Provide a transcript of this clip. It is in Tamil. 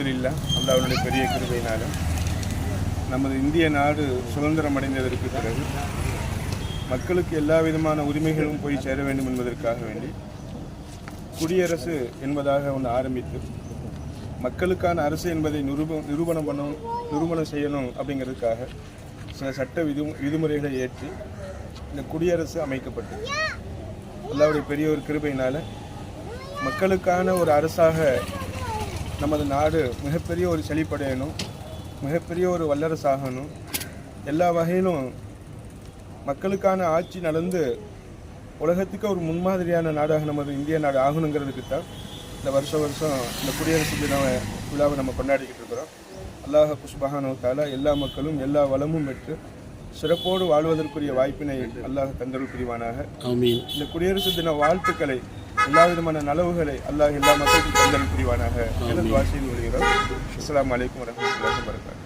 இல்ல அந்த அவருடைய பெரிய கிருபையினாலும் நமது இந்திய நாடு சுதந்திரம் அடைந்ததற்கு பிறகு மக்களுக்கு எல்லா விதமான உரிமைகளும் போய் சேர வேண்டும் என்பதற்காக வேண்டி குடியரசு என்பதாக ஒன்று ஆரம்பித்து மக்களுக்கான அரசு என்பதை நிரூப நிரூபணம் பண்ணணும் நிரூபணம் செய்யணும் அப்படிங்கிறதுக்காக சில சட்ட விதி விதிமுறைகளை ஏற்றி இந்த குடியரசு அமைக்கப்பட்டது. அல்லாவுடைய பெரிய ஒரு கிருபையினால் மக்களுக்கான ஒரு அரசாக நமது நாடு மிகப்பெரிய ஒரு செழிப்படையணும் மிகப்பெரிய ஒரு வல்லரசாகணும். எல்லா வகையிலும் மக்களுக்கான ஆட்சி நடந்து உலகத்துக்கு ஒரு முன்மாதிரியான நாடாக நமது இந்திய நாடு ஆகணுங்கிறதுக்கு தான் இந்த வருஷம் வருஷம் இந்த குடியரசு தின விழாவை நம்ம கொண்டாடிக்கிட்டு இருக்கிறோம். அல்லாஹ் குஷ்பஹானோ தாலா எல்லா மக்களும் எல்லா வளமும் பெற்று சிறப்போடு வாழ்வதற்குரிய வாய்ப்பினை அல்லாஹ் தந்தருள் புரிவானாக. இந்த குடியரசு தின வாழ்த்துக்களை எல்லா விதமான நலவுகளை அல்லாஹ் எல்லா மக்களுக்கும் தந்தல் புரிவானாக. எனது வாசியில் வருகிறோம் அஸ்லாம் வலைக்கம் வரஹ்மத்துல்லாஹி வபரகாத்துஹு.